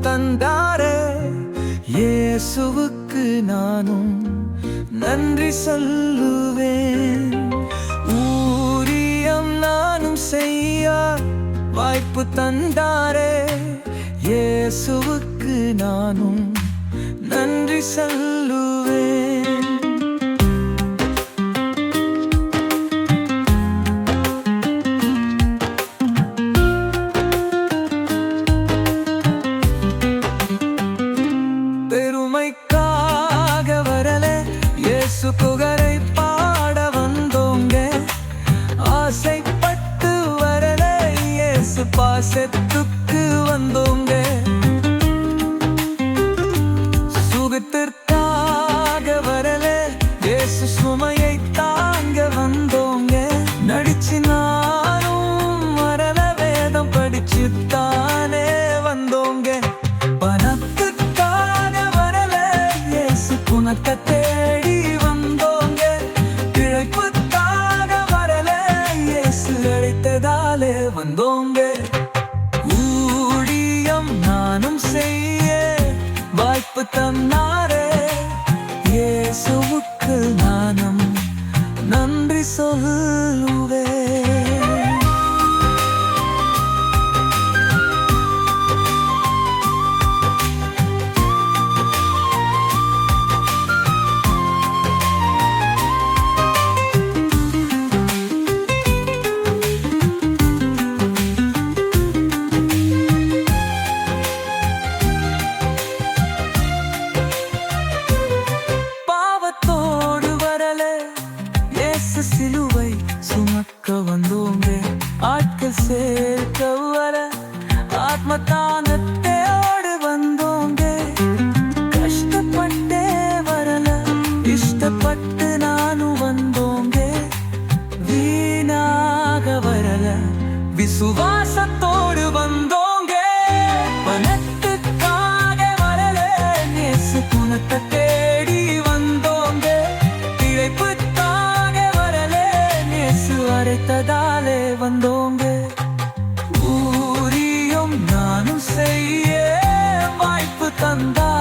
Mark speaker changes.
Speaker 1: தந்தாரே. இயேசுவுக்கு நானும் நன்றி சொல்லுவேன். ஊரியம் நானும் செய்ய வாய்ப்பு தந்தாரே. இயேசுவுக்கு நானும் நன்றி சொல்லுவேன். பாசத்துக்கு வந்தோங்க. சுகத்திற்காக வரல இயேசு சுமையை தாங்க வந்தோங்க. நடிச்சு நானும் வரல வேதம் படிச்சு தானே வந்தோங்க. பணத்துக்காக வரல இயேசு குணத்தை தேடி வந்தோங்க. பிழைப்புக்காக வரல இயேசு அழைத்ததாலே வந்தோங்க. வாய்ப்பு தன்னாரே இயேசுவுக்கு நானும் நன்றி சொல்லுவே. சிலுவை சுமக்க வந்தோங்க. ஆட்கள் சேர்க்க வர ஆத்ம தானத்தோடு வந்தோங்க. கஷ்டப்பட்டே வரல இஷ்டப்பட்டு நானும் வந்தோங்க. வீணாக வரல விசுவாசத்தோடு வந்தோங்க. பணத்துக்காக நேசு வந்தோங்க. ஊரியும் நானும் செய்ய வாய்ப்பு தந்தா